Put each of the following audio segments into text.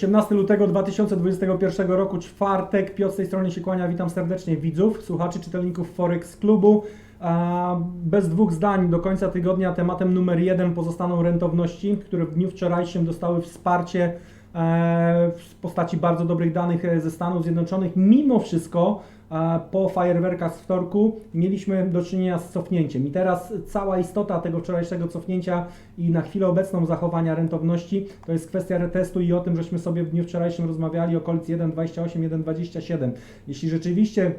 18 lutego 2021 roku, czwartek. Piotr z tej strony się kłania. Witam serdecznie widzów, słuchaczy, czytelników Forex Klubu. Bez dwóch zdań do końca tygodnia tematem numer jeden pozostaną rentowności, które w dniu wczorajszym dostały wsparcie w postaci bardzo dobrych danych e, ze Stanów Zjednoczonych. Mimo wszystko e, po fajerwerkach z wtorku mieliśmy do czynienia z cofnięciem. I teraz cała istota tego wczorajszego cofnięcia i na chwilę obecną zachowania rentowności to jest kwestia retestu i o tym, żeśmy sobie w dniu wczorajszym rozmawiali okolic 1,28, 1,27. Jeśli rzeczywiście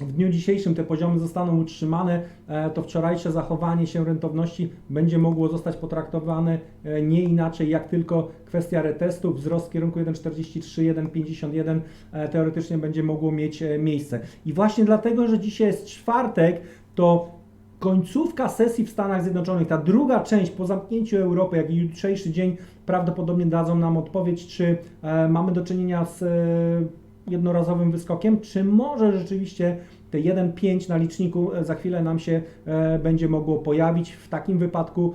w dniu dzisiejszym te poziomy zostaną utrzymane, e, to wczorajsze zachowanie się rentowności będzie mogło zostać potraktowane e, nie inaczej jak tylko kwestia retestu. Wzrost w kierunku 1,43, 1,51 e, teoretycznie będzie mogło mieć miejsce. I właśnie dlatego, że dzisiaj jest czwartek, to końcówka sesji w Stanach Zjednoczonych, ta druga część po zamknięciu Europy, jak i jutrzejszy dzień prawdopodobnie dadzą nam odpowiedź, czy mamy do czynienia z jednorazowym wyskokiem, czy może rzeczywiście te 1,5 na liczniku e, za chwilę nam się e, będzie mogło pojawić. W takim wypadku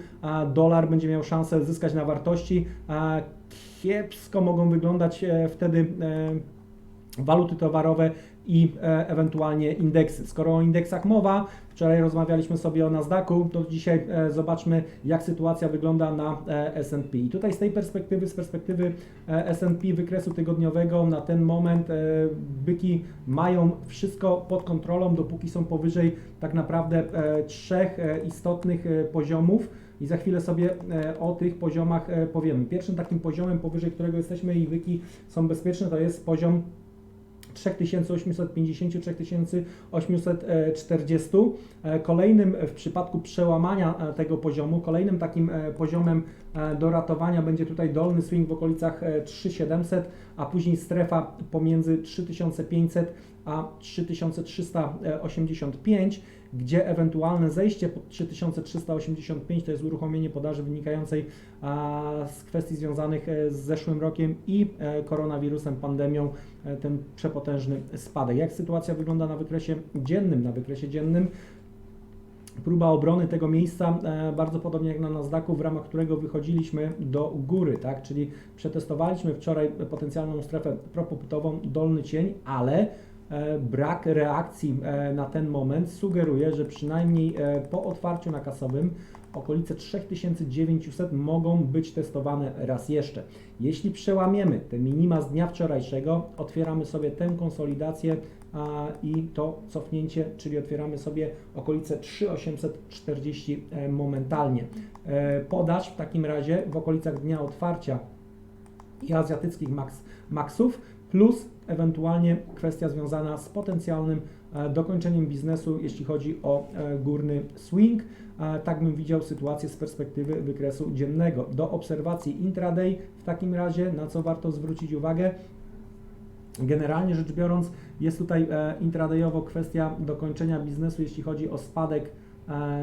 dolar będzie miał szansę zyskać na wartości. Kiepsko mogą wyglądać e, wtedy waluty towarowe i e, ewentualnie indeksy. Skoro o indeksach mowa, wczoraj rozmawialiśmy sobie o Nasdaqu, to dzisiaj e, zobaczmy, jak sytuacja wygląda na e, S&P. I tutaj z tej perspektywy, z perspektywy S&P wykresu tygodniowego na ten moment byki mają wszystko pod kontrolą, dopóki są powyżej tak naprawdę trzech istotnych poziomów. I za chwilę sobie o tych poziomach powiemy. Pierwszym takim poziomem, powyżej którego jesteśmy i wyki są bezpieczne, to jest poziom 3850-3840. E, Kolejnym w przypadku przełamania e, tego poziomu, kolejnym takim e, poziomem do ratowania będzie tutaj dolny swing w okolicach e, 3700, a później strefa pomiędzy 3500 a 3385, gdzie ewentualne zejście pod 3385 to jest uruchomienie podaży wynikającej z kwestii związanych e, z zeszłym rokiem i e, koronawirusem, pandemią, e, ten przepotężny spadek. Jak sytuacja wygląda na wykresie dziennym? Na wykresie dziennym próba obrony tego miejsca, bardzo podobnie jak na Nasdaqu, w ramach którego wychodziliśmy do góry, tak? Czyli przetestowaliśmy wczoraj potencjalną strefę propopytową, dolny cień, ale brak reakcji e, na ten moment sugeruje, że przynajmniej e, po otwarciu nakasowym okolice 3900 mogą być testowane raz jeszcze. Jeśli przełamiemy te minima z dnia wczorajszego, otwieramy sobie tę konsolidację i to cofnięcie, czyli otwieramy sobie okolice 3840 e, momentalnie. E, Podaż w takim razie w okolicach dnia otwarcia i azjatyckich maksów, plus ewentualnie kwestia związana z potencjalnym e, dokończeniem biznesu, jeśli chodzi o e, górny swing. E, Tak bym widział sytuację z perspektywy wykresu dziennego. Do obserwacji intraday w takim razie, na co warto zwrócić uwagę, Generalnie rzecz biorąc, jest tutaj intradayowo kwestia dokończenia biznesu, jeśli chodzi o spadek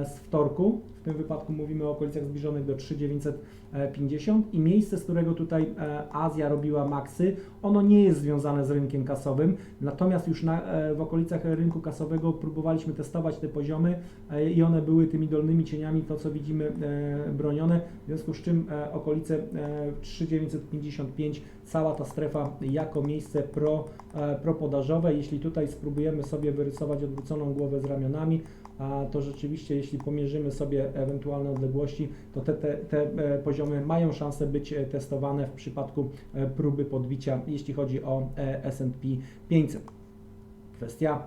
z wtorku. W tym wypadku mówimy o okolicach zbliżonych do 3950 i miejsce, z którego tutaj e, Azja robiła maksy, ono nie jest związane z rynkiem kasowym, natomiast już na, e, w okolicach rynku kasowego próbowaliśmy testować te poziomy e, i one były tymi dolnymi cieniami, to co widzimy e, bronione, w związku z czym e, okolice e, 3955, cała ta strefa jako miejsce pro, e, propodażowe. Jeśli tutaj spróbujemy sobie wyrysować odwróconą głowę z ramionami, to rzeczywiście, jeśli pomierzymy sobie ewentualne odległości, to te, te, te e, poziomy mają szansę być e, testowane w przypadku e, próby podbicia, jeśli chodzi o S&P 500. Kwestia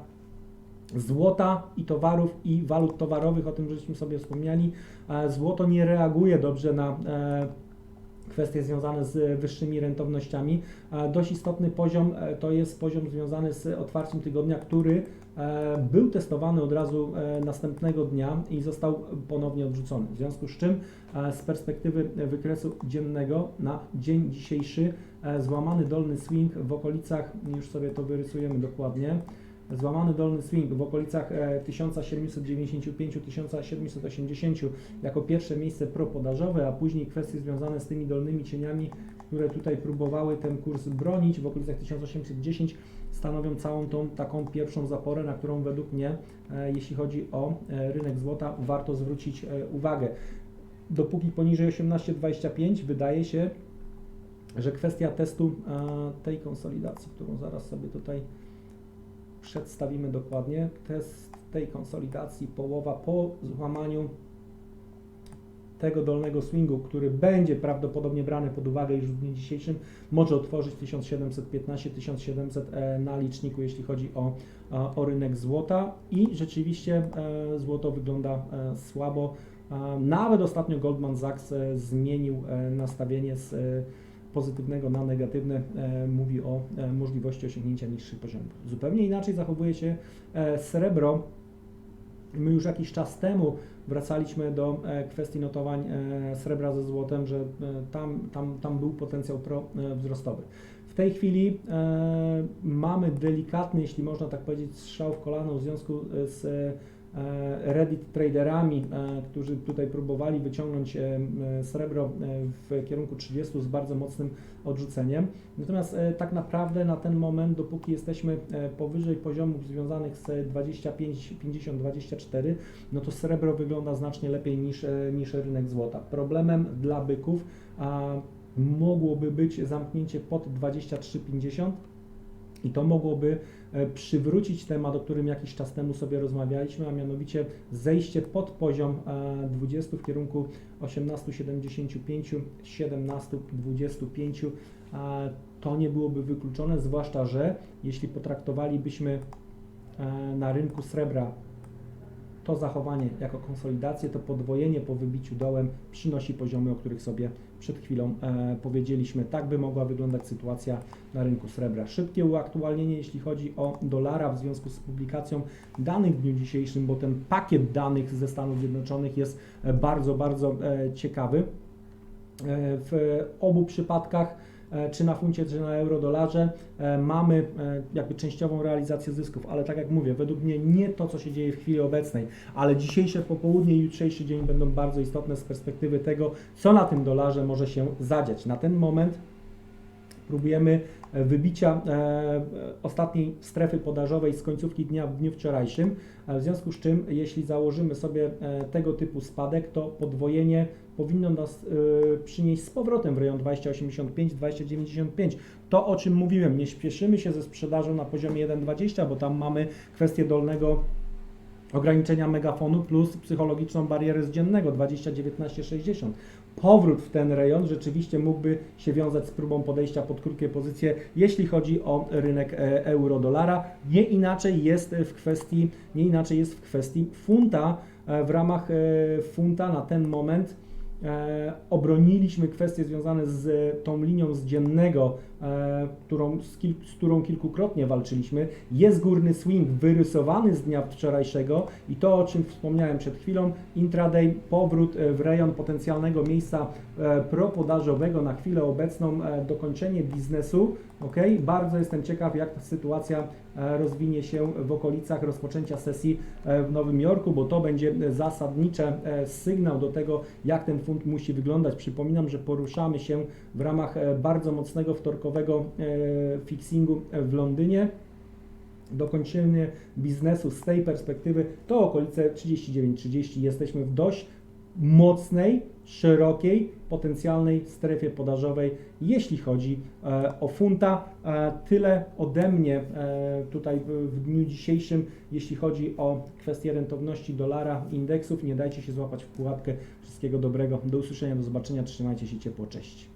złota i towarów i walut towarowych, o tym żeśmy sobie wspomnieli. Złoto nie reaguje dobrze na kwestie związane z wyższymi rentownościami. E, Dość istotny poziom e, to jest poziom związany z otwarciem tygodnia, który e, był testowany od razu e, następnego dnia i został ponownie odrzucony. W związku z czym e, z perspektywy wykresu dziennego na dzień dzisiejszy e, złamany dolny swing w okolicach, już sobie to wyrysujemy dokładnie, złamany dolny swing w okolicach e, 1795-1780 jako pierwsze miejsce propodażowe, a później kwestie związane z tymi dolnymi cieniami, które tutaj próbowały ten kurs bronić w okolicach 1810 stanowią całą tą taką pierwszą zaporę, na którą według mnie, e, jeśli chodzi o e, rynek złota, warto zwrócić e, uwagę. Dopóki poniżej 18,25 wydaje się, że kwestia testu e, tej konsolidacji, którą zaraz sobie tutaj przedstawimy dokładnie, test tej konsolidacji połowa po złamaniu tego dolnego swingu, który będzie prawdopodobnie brany pod uwagę już w dniu dzisiejszym, może otworzyć 1715-1700 e, na liczniku, jeśli chodzi o, o, rynek złota i rzeczywiście e, złoto wygląda e, słabo. Nawet ostatnio Goldman Sachs zmienił nastawienie z pozytywnego na negatywne, e, mówi o e, możliwości osiągnięcia niższych poziomów. Zupełnie inaczej zachowuje się e, srebro. My już jakiś czas temu wracaliśmy do kwestii notowań srebra ze złotem, że tam, tam, tam był potencjał pro wzrostowy. W tej chwili mamy delikatny, jeśli można tak powiedzieć, strzał w kolano w związku z Reddit traderami, e, którzy tutaj próbowali wyciągnąć e, srebro e, w kierunku 30 z bardzo mocnym odrzuceniem. Natomiast e, tak naprawdę na ten moment, dopóki jesteśmy e, powyżej poziomów związanych z 25, 50, 24, no to srebro wygląda znacznie lepiej niż, e, niż rynek złota. Problemem dla byków a, mogłoby być zamknięcie pod 23,50 i to mogłoby e, przywrócić temat, o którym jakiś czas temu sobie rozmawialiśmy, a mianowicie zejście pod poziom e, 20 w kierunku 18,75, 17,25. e, To nie byłoby wykluczone, zwłaszcza, że jeśli potraktowalibyśmy e, na rynku srebra to zachowanie jako konsolidację, to podwojenie po wybiciu dołem przynosi poziomy, o których sobie przed chwilą e, powiedzieliśmy. Tak by mogła wyglądać sytuacja na rynku srebra. Szybkie uaktualnienie, jeśli chodzi o dolara w związku z publikacją danych w dniu dzisiejszym, bo ten pakiet danych ze Stanów Zjednoczonych jest e, bardzo, bardzo e, ciekawy. E, W obu przypadkach, czy na funcie, czy na euro-dolarze, e, mamy e, jakby częściową realizację zysków, ale tak jak mówię, według mnie nie to, co się dzieje w chwili obecnej, ale dzisiejsze popołudnie i jutrzejszy dzień będą bardzo istotne z perspektywy tego, co na tym dolarze może się zadziać. Na ten moment próbujemy e, wybicia e, e, ostatniej strefy podażowej z końcówki dnia w dniu wczorajszym, e, w związku z czym jeśli założymy sobie e, tego typu spadek, to podwojenie powinno nas e, przynieść z powrotem w rejon 20,85-20,95. To o czym mówiłem, nie śpieszymy się ze sprzedażą na poziomie 1,20, bo tam mamy kwestię dolnego ograniczenia megafonu plus psychologiczną barierę z dziennego 20-19-60. Powrót w ten rejon rzeczywiście mógłby się wiązać z próbą podejścia pod krótkie pozycje, jeśli chodzi o rynek e, euro-dolara. Nie inaczej jest w kwestii, nie inaczej jest w kwestii funta. E, W ramach funta na ten moment obroniliśmy kwestie związane z tą linią z dziennego, e, którą, z, z którą kilkukrotnie walczyliśmy. Jest górny swing wyrysowany z dnia wczorajszego i to, o czym wspomniałem przed chwilą, intraday, powrót e, w rejon potencjalnego miejsca e, propodażowego na chwilę obecną, e, dokończenie biznesu. Ok, bardzo jestem ciekaw, jak ta sytuacja e, rozwinie się w okolicach rozpoczęcia sesji e, w Nowym Jorku, bo to będzie zasadnicze e, sygnał do tego, jak ten fund musi wyglądać. Przypominam, że poruszamy się w ramach e, bardzo mocnego wtorkowego e, fixingu w Londynie. Dokończenie biznesu z tej perspektywy to okolice 39-30. Jesteśmy w dość mocnej, szerokiej, potencjalnej strefie podażowej, jeśli chodzi e, o funta. E, tyle ode mnie tutaj w, w dniu dzisiejszym, jeśli chodzi o kwestię rentowności dolara, indeksów. Nie dajcie się złapać w pułapkę. Wszystkiego dobrego. Do usłyszenia, do zobaczenia. Trzymajcie się ciepło. Cześć.